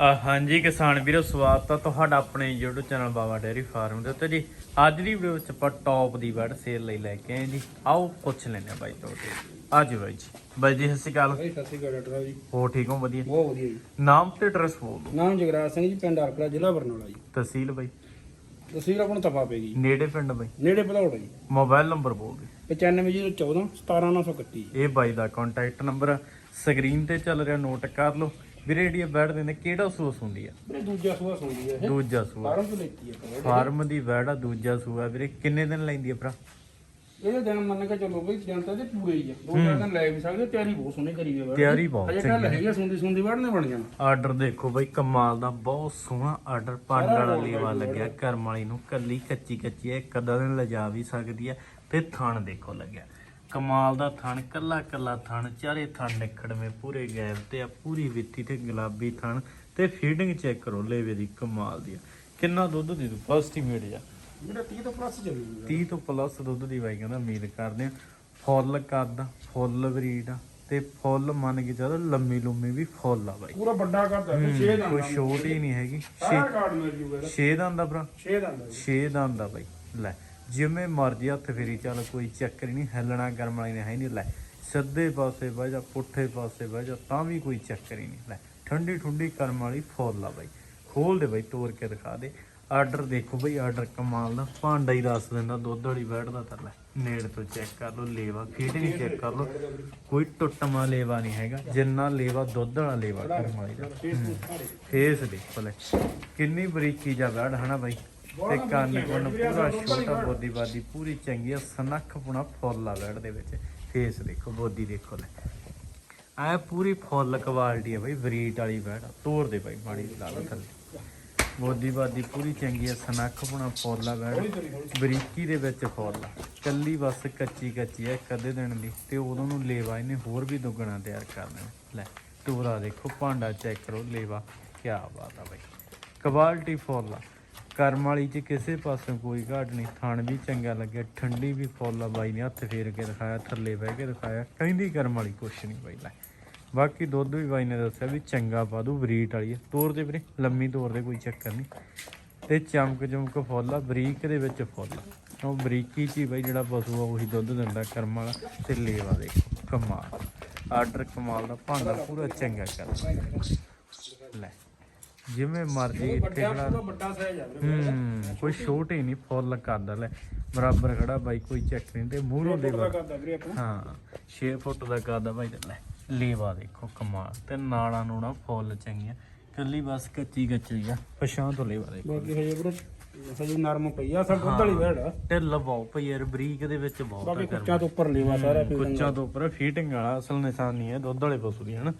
ਹਾਂਜੀ ਕਿਸਾਨ ਵੀਰੋ ਸਵਾਗਤ ਹੈ ਤੁਹਾਡਾ ਆਪਣੇ YouTube channel Baba dairy farm ਦੇ ਉੱਤੇ ਜੀ। ਅੱਜ ਦੀ ਵੀਡੀਓ ਵਿੱਚ ਆਪਾਂ ਟੌਪ ਦੀ ਬਰਡ ਸੇਲ ਲਈ ਲੈ ਕੇ ਆਏ ਜੀ। ਆਓ ਪੁੱਛ ਲੈਂਦੇ ਹਾਂ ਬਾਈ ਤੋਂ ਆਜੋ ਬਾਈ ਜੀ। ਬਾਈ ਜੀ ਸਤਿ ਸ਼੍ਰੀ ਅਕਾਲ। ਭਾਈ ਸਤਿ ਸ਼੍ਰੀ ਅਕਾਲ ਡਾਕਟਰ ਜੀ। ਹੋ ਠੀਕ ਹੋ? ਵਧੀਆ। ਬਹੁਤ ਵਧੀਆ ਜੀ। ਨਾਮ ਤੇ ਐਡਰੈਸ ਬੋਲ ਦਿਓ। ਨਾਮ ਜਗਰਾਜ ਸਿੰਘ ਜੀ ਪਿੰਡ ਅਰਕਲਾ ਜ਼ਿਲ੍ਹਾ ਬਰਨਾਲਾ ਜੀ। ਤਹਿਸੀਲ ਬਾਈ। ਤਸਵੀਰ ਆਪਣਾ ਤਪਾ ਪੈਗੀ ਨੇੜੇ ਪਿੰਡ ਬਾਈ। ਨੇੜੇ ਭਦੌੜ ਜੀ। ਮੋਬਾਈਲ ਨੰਬਰ ਬੋਲ ਦਿਓ। 9514 17931 ਇਹ ਬਾਈ ਦਾ ਕੰਟੈਕਟ ਨੰਬਰ ਸਕਰੀਨ ਤੇ ਚੱਲ ਰਿਹਾ ਨੋਟ ਕਰ ਲਓ। ਵੀਰੇ ਜਿਹੜੀ ਇਹ ਬੈਡ ਦਿੰਦੇ ਕਿਹੜਾ ਸੂਸ ਹੁੰਦੀ ਆ? ਇਹ ਦੂਜਾ ਸੂਆ ਸੁਣਦੀ ਹੈ ਇਹ। ਦੂਜਾ ਸੂਆ। ਫਾਰਮ ਤੋਂ ਲੈਤੀ ਹੈ ਫਾਰਮ ਦੀ ਬੈਡ ਆ ਦੂਜਾ ਸੂਆ। ਵੀਰੇ ਕਿੰਨੇ ਦਿਨ ਲੈਂਦੀ ਆ ਭਰਾ? ਇਹਦੇ ਦਿਨ ਮੰਨ ਕੇ ਚੱਲੋ ਬਈ ਦਿਨ ਤਾਂ ਇਹਦੇ ਪੂਰੇ ਹੀ ਆ। ਦੋ ਚਾਰ ਦਿਨ ਲੈ ਵੀ ਸਕਦੇ ਤਿਆਰੀ ਬਹੁਤ ਸੋਹਣੀ ਕਰੀ ਹੋਈ ਹੈ ਤਿਆਰੀ ਬਹੁਤ ਅਜੇ ਕੱਲ ਹੈਗੀ ਆ ਸੁੰਦੀ ਸੁੰਦੀ ਵੜਨੇ ਬਣ ਜਾਣਾ ਆਰਡਰ ਦੇਖੋ ਬਈ ਕਮਾਲ ਦਾ ਬਹੁਤ ਸੋਹਣਾ ਆਰਡਰ। ਪੰਡ ਵਾਲਾ ਲੇਵਾ ਲੱਗਿਆ ਕਰਮ ਵਾਲੀ ਨੂੰ ਕੱਲੀ ਕੱਚੀ ਕੱਚੀ ਹੈ ਕਦਾ ਦਿਨ ਲਿਜਾ ਵੀ ਸਕਦੀ ਹੈ ਤੇ ਥਣ ਦੇਖੋ ਲੱਗਿਆ। ਕਮਾਲ ਦਾ ਥਣ ਕੱਲਾ ਕੱਲਾ ਥਣ ਚਾਰੇ ਥਣ ਨਿਖੜਵੇਂ ਪੂਰੇ ਗੈਪ ਤੇ ਆ ਪੂਰੀ ਵਿੱਤੀ ਤੇ ਗੁਲਾਬੀ ਥਣ ਤੇ ਫੀਡਿੰਗ ਚੈੱਕ ਕਰੋ ਲੇਵੇ ਦੀ ਕਮਾਲ ਦੀ ਆ। ਕਿੰਨਾ ਦੁੱਧ ਦੇ ਦੂ ਫਸਟ ਹੀ ਮੇੜ ਜਾ ਜਿਹੜਾ 30 ਤੋਂ ਪਲੱਸ ਚੱਲੂਗਾ 30 ਤੋਂ ਪਲੱਸ ਦੁੱਧ ਦੀ ਬਾਈ ਕਹਿੰਦਾ ਉਮੀਦ ਕਰਦੇ ਆ। ਫੁੱਲ ਕੱਦ ਫੁੱਲ ਬਰੀਡ ਆ ਤੇ ਫੁੱਲ ਮੰਨ ਕੇ ਚੱਲ ਲੰਮੀ ਲੁੰਮੀ ਵੀ ਫੁੱਲ ਆ ਬਾਈ। ਪੂਰਾ ਵੱਡਾ ਕਰਦਾ ਤੇ 6 ਦਾ ਕੋਈ ਛੋਟ ਹੀ ਨਹੀਂ ਹੈਗੀ। ਸਾਰਾ ਕਾਰਡ ਮਿਲ ਜੂਗਾ ਇਹਦਾ। 6 ਦਾ ਦਾ ਭਰਾ। 6 ਦਾ ਜੀ। 6 ਦਾ ਦਾ ਬਾਈ। ਲੈ ਜਿਵੇਂ ਮਰਜ਼ੀ ਹੱਥ ਫੇਰੀ, ਚੱਲ ਕੋਈ ਚੱਕਰ ਹੀ ਨਹੀਂ, ਹਿੱਲਣਾ ਗਰਮ ਵਾਲੀ ਨੇ ਹੈ ਨਹੀਂ, ਲੈ ਸਿੱਧੇ ਪਾਸੇ ਬਹਿ ਜਾ, ਪੁੱਠੇ ਪਾਸੇ ਬਹਿ ਜਾ, ਤਾਂ ਵੀ ਕੋਈ ਚੱਕਰ ਹੀ ਨਹੀਂ, ਲੈ ਠੰਡੀ ਠੁੰਡੀ ਕਰਮ ਵਾਲੀ ਫੋਲ ਲਾ ਬਾਈ, ਖੋਲ ਦੇ ਬਾਈ ਤੋੜ ਕੇ ਦਿਖਾ ਦੇ, ਆਰਡਰ ਦੇਖੋ ਬਈ, ਆਰਡਰ ਕਮਾਲ ਦਾ, ਭਾਂਡਾ ਹੀ ਦੱਸ ਦਿੰਦਾ, ਦੁੱਧ ਵਾਲੀ ਬੈਠਦਾ ਤਾਂ ਲੈ, ਨੇੜ ਤੋਂ ਚੈੱਕ ਕਰ ਲਓ, ਲੇਵਾ ਫੀਟਿੰਗ ਚੈੱਕ ਕਰ ਲਓ, ਕੋਈ ਟੁੱਟਮਾ ਲੇਵਾ ਨਹੀਂ ਹੈਗਾ, ਜਿੰਨਾ ਲੇਵਾ ਦੁੱਧ ਵਾਲਾ ਲੇਵਾ ਕਰਮ ਵਾਲੀ ਦਾ ਫੇਸ ਦੇਖੋ ਲੈ, ਕਿੰਨੀ ਬਰੀਕੀ ਜਾ ਬੈੜ ਹਨਾ ਬਾਈ? ਤੇ ਕੰਨ ਕੁੰਨ ਪੂਰਾ ਛੋਟਾ ਬੋਦੀ ਬਾਦੀ ਪੂਰੀ ਚੰਗੀ ਆ, ਸਨੱਖ ਪੁਣਾ ਫੁੱਲ ਆ ਬੈੜ ਦੇ ਵਿੱਚ। ਫੇਸ ਦੇਖੋ, ਬੋਦੀ ਦੇਖੋ ਲੈ। ਆ ਪੂਰੀ ਫੁੱਲ ਕੁਆਲਿਟੀ ਆ ਬਾਈ ਬਰੀਟ ਵਾਲੀ ਬੈੜ ਤੋਰ ਦੇ ਬਾਈ, ਮਾੜੀ ਜਿਹੀ ਲਾ ਲਓ ਥੱਲੇ। ਬੋਦੀ ਬਾਦੀ ਪੂਰੀ ਚੰਗੀ ਆ, ਸਨੱਖ ਪੁਣਾ ਫੁੱਲ ਆ ਬੈੜ ਬਰੀਕੀ ਦੇ ਵਿੱਚ ਫੁੱਲ ਆ। ਕੱਲੀ ਬਸ ਕੱਚੀ ਕੱਚੀ ਆ ਕਦੇ ਅੱਧੇ ਦਿਨ ਦੀ। ਤੇ ਉਦੋਂ ਨੂੰ ਲੇਵਾ ਇਹਨੇ ਹੋਰ ਵੀ ਦੁੱਗਣਾ ਤਿਆਰ ਕਰ ਦੇਣਾ ਲੈ, ਤੋਰਾ ਦੇਖੋ, ਭਾਂਡਾ ਚੈੱਕ ਕਰੋ, ਲੇਵਾ। ਕੀ ਬਾਤ ਆ ਬਾਈ। ਕੁਆਲਿਟੀ ਫੁੱਲ ਆ। ਕਰਮ ਵਾਲੀ ਚ ਕਿਸੇ ਪਾਸੋਂ ਕੋਈ ਘਾਟ ਨਹੀਂ। ਥਣ ਵੀ ਚੰਗਾ ਲੱਗਿਆ, ਠੰਡੀ ਵੀ ਫੁੱਲ ਆ ਬਾਈ ਨੇ ਹੱਥ ਫੇਰ ਕੇ ਦਿਖਾਇਆ, ਥੱਲੇ ਬਹਿ ਕੇ ਦਿਖਾਇਆ। ਕਹਿੰਦੀ ਕਰਮ ਵਾਲੀ ਕੁਛ ਨਹੀਂ ਬਾਈ ਲੈ। ਬਾਕੀ ਦੁੱਧ ਵੀ ਬਾਈ ਨੇ ਦੱਸਿਆ ਵੀ ਚੰਗਾ ਪਾ ਦੂ ਬਰੀਟ ਵਾਲੀ ਆ। ਤੋਰ ਦੇ ਵੀਰੇ, ਲੰਮੀ ਤੋਰ ਦੇ ਕੋਈ ਚੱਕਰ ਨਹੀਂ। ਤੇ ਚਮਕ ਚਮਕ ਫੁੱਲ ਆ, ਬਰੀਕ ਦੇ ਵਿੱਚ ਫੁੱਲ ਆ। ਉਹ ਬਰੀਕੀ ਚ ਹੀ ਬਾਈ ਜਿਹੜਾ ਪਸ਼ੂ ਆ ਉਹੀ ਦੁੱਧ ਦਿੰਦਾ ਕਰਮ ਵਾਲਾ। ਤੇ ਲੇਵਾ ਦੇ, ਕਮਾਲ। ਆਰਡਰ ਕਮਾਲ ਦਾ, ਭਾਂਡਾ ਪੂਰਾ ਚੰਗਾ ਕਰ ਲੈ। ਜਿਵੇਂ ਮਰਜ਼ੀ ਇੱਥੇ ਖੜਾ। ਵੱਡਾ ਸਾਈਜ਼ ਆ ਵੀਰੇ ਕੋਈ ਛੋਟ ਹੀ ਨਹੀਂ ਫੁੱਲ ਕਰਦਾ ਲੈ। ਬਰਾਬਰ ਖੜਾ ਬਾਈ ਕੋਈ ਚੱਕ ਨਹੀਂ ਤੇ ਮੂਹਰੋਂ ਦੇ ਹਾਂ 6 ਫੁੱਟ ਦਾ ਕਰਦਾ ਬਾਈ ਲੈ। ਲੇਵਾ ਦੇਖੋ ਕਮਾਲ ਤੇ ਨਾਲਾਂ ਨੂਣਾ ਫੁੱਲ ਚੰਗੀਆਂ। ਕੱਲੀ ਬਸ ਕੱਚੀ ਕੱਚੀ ਆ ਪਛਾਂ ਤੋਂ ਲੇਵਾ ਦੇਖੋ। ਬਾਕੀ ਹਜੇ ਵੀਰੇ ਹਜੇ ਨਰਮ ਪਈ ਆ ਸਭ ਦੁੱਧ ਵਾਲੀ ਵੇੜ ਢਿੱਲ ਬਹੁਤ ਪਈ ਯਾਰ ਬਰੀਕ ਦੇ ਵਿੱਚ ਬਹੁਤ ਬਾਕੀ ਕੁੱਚਾਂ ਤੋਂ ਉੱਪਰ ਲੇਵਾ ਸਾਰਾ ਕੁੱਚਾਂ ਤੋਂ ਉੱਪਰ ਫੀਟਿੰਗ ਵਾਲਾ ਅਸਲ ਨਿਸ਼ਾਨੀ ਹੈ ਦੁੱਧ ਵਾਲੇ ਪਸ਼ੂ ਦੀ ਹਨਾ?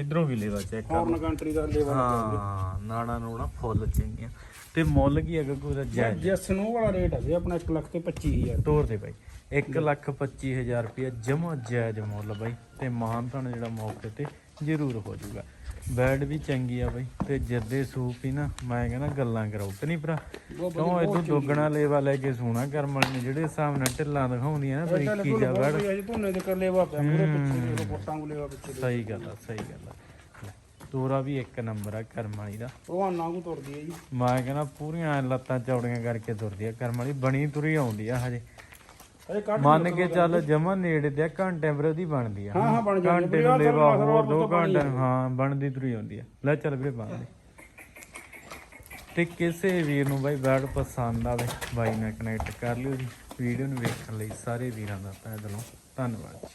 ਇਧਰੋਂ ਵੀ ਲੇਵਾ ਚੈੱਕ ਕਰ ਫੋਰਨ ਕੰਟਰੀ ਦਾ ਲੇਵਾ ਹਾਂ ਨਾੜਾ ਨੂਣਾ ਫੁੱਲ ਚੰਗੀਆਂ। ਤੇ ਮੁੱਲ ਕੀ ਅਗਰ ਕੋਈ ਜਾਇਜ਼? ਜਿਸ ਨੂੰ ਵਾਲਾ ਰੇਟ ਹੈ ਜੀ ਆਪਣਾ 1 ਲੱਖ ਤੇ 25000 ਤੋਰ ਦੇ ਬਾਈ। 1 ਲੱਖ 25000 ਰੁਪਏ ਜਮਾ ਜਾਇਜ਼ ਮੁੱਲ ਬਾਈ। ਤੇ ਮਾਨਤਨ ਜਿਹੜਾ ਮੌਕੇ ਤੇ ਜ਼ਰੂਰ ਹੋ ਜਾਊਗਾ। ਬੈਡ ਵੀ ਚੰਗੀ ਆ ਬਾਈ ਤੇ ਜੱਦੇ ਸੂਪ ਹੀ ਨਾ ਮੈਂ ਕਹਿੰਦਾ ਗੱਲਾਂ ਕਰਾਓ ਕਿ ਨਹੀਂ ਭਰਾ? ਕਿਉਂ ਇਦੋਂ ਦੁੱਗਣਾ ਲੇਵਾ ਲੈ ਕੇ ਸੋਣਾ ਕਰਮ ਵਾਲੀ ਨੇ ਜਿਹੜੇ ਹਿਸਾਬ ਨਾਲ ਢਿੱਲਾਂ ਦਿਖਾਉਂਦੀਆਂ ਨਾ ਬਰੀਕੀ ਜਾ ਬੈਡ ਹਜੇ ਧੋਨੇ ਦੇ ਕਰ ਲੇਵਾ ਪਿਆ ਪੂਰੇ ਪਿੱਛੇ ਦੇ ਕੋਟਾਂ ਨੂੰ ਲੇਵਾ ਪਿੱਛੇ ਸਹੀ ਗੱਲ ਆ ਸਹੀ ਗੱਲ ਆ। ਤੋਰਾ ਵੀ ਇੱਕ ਨੰਬਰ ਆ ਕਰਮ ਵਾਲੀ ਦਾ। ਉਹ ਨਾਂਗੂ ਤੁਰਦੀ ਹੈ ਜੀ। ਮੈਂ ਕਹਿੰਦਾ ਪੂਰੀਆਂ ਲੱਤਾਂ ਚੌੜੀਆਂ ਕਰਕੇ ਤੁਰਦੀ ਆ ਕਰਮ ਵਾਲੀ ਬਣੀ ਤੁਰੀ ਆਉਂਦੀ ਆ ਹਜੇ। ਮੰਨ ਕੇ ਚੱਲ ਜਮਾ ਨੇੜੇ ਤੇ ਆ, ਘੰਟੇ ਬਰੇ ਦੀ ਬਣਦੀ ਆ। ਹਾਂ ਹਾਂ ਬਣ ਜਾਂਦੀ ਘੰਟੇ ਨੂੰ ਲੇਵਾ ਹੋਰ ਦੋ ਘੰਟੇ ਨੂੰ, ਹਾਂ ਬਣਦੀ ਤੁਰੀ ਆਉਂਦੀ ਆ। ਲੈ ਚੱਲ ਵੀਰੇ ਬਣ ਦੇ ਤੇ ਕਿਸੇ ਵੀਰ ਨੂੰ ਬਾਈ ਬੈਡ ਪਸੰਦ ਆਵੇ ਬਾਈ ਨਾਲ ਕਨੈਕਟ ਕਰ ਲਿਓ ਜੀ। ਵੀਡੀਓ ਨੂੰ ਵੇਖਣ ਲਈ ਸਾਰੇ ਵੀਰਾਂ ਦਾ ਤਹਿ ਦਿਲੋਂ ਧੰਨਵਾਦ